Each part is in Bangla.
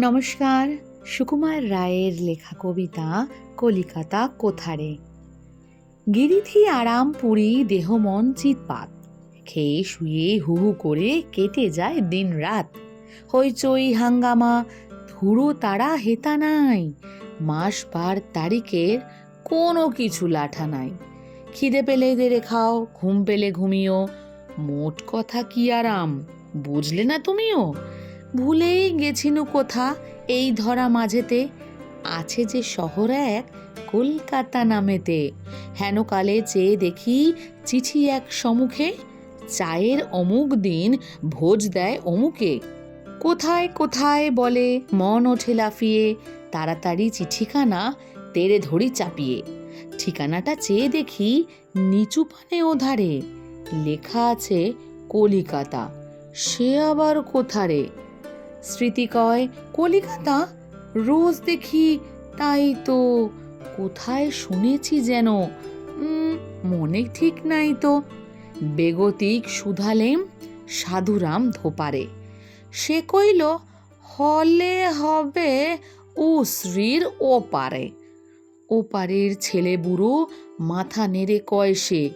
নমস্কার, সুকুমার রায়ের লেখা কবিতা কলিকাতা কোথারে? গিরিথি আরাম পুরী দেহ মন চিৎপাত। খেয়ে শুয়ে হু হু করে কেটে যায় দিন রাত। হইচই হাঙ্গামা, ধুরো তারা হেতা নাই। মাস বার তারিখের কোনো কিছু লাঠা নাই। খিদে পেলে দেরে খাও, ঘুম পেলে ঘুমিও। মোট কথা কি আরাম, বুঝলে না তুমিও? ভুলেই গেছিনু কোথা? এই ধরা মাঝেতে। আছে যে শহর এক, কলকাতা নামেতে। হেন কালে চেয়ে দেখি চিঠি এক সমুখে চায়ের অমুক দিন ভোজ দেয় অমুকে। কোথায় কোথায় বলে, মন ওঠে লাফিয়ে। তাড়াতাড়ি চিঠিখানা তেরে ধরি চাপিয়ে। ঠিকানাটা চেয়ে দেখি নিচু পানে ওধারে। লেখা আছে কলিকাতা। সে আবার কোথারে? স্মৃতি কয়, কলিকাতা, রোজ দেখি, তাই তো কোথায় শুনেছি যেন। মনে ঠিক নাই তো। বেগতিক সুধালেম সাধুরাম ধোপারে সে কইল, হলে হবে ও উশ্রীর ওপারে। ওপারের ছেলে বুড়ো মাথা নেড়ে কয় সে,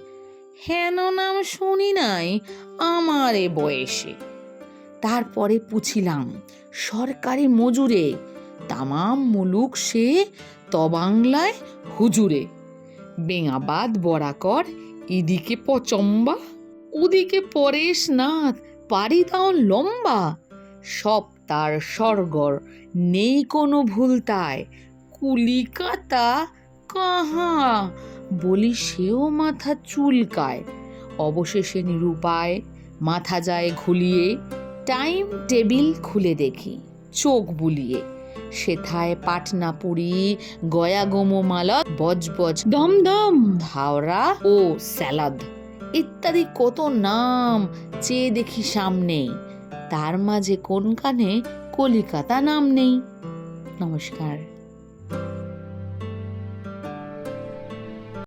হেন নাম শুনি নাই আমারে বয়সে। তারপরে পুছিলাম, সরকারি মজুরে, তামাম মুলুক সে তবাংলায় হুজুরে। বেঙাবাদ, বরাকর, এদিকে পচম্বা, ওদিকে পরেশ নাথ পারি তাও লম্বা। সব তার সরগর, নেই কোনো ভুল তাই কুলিকাতা কাহা, বলি সেও মাথা চুলকায়। অবশেষে নিরুপায়, মাথা যায় ঘুলিয়ে টাইম টেবিল খুলে দেখি, চোখ বুলিয়ে। সেথায় পাটনা পুরি গয়া গোমো মালত বজবজ, দমদম, হাওড়া ও স্যালাদ। ইত্যাদি কত নাম চেয়ে দেখি সামনে। তার মাঝে কোনখানে কলিকাতা নাম নেই। নমস্কার।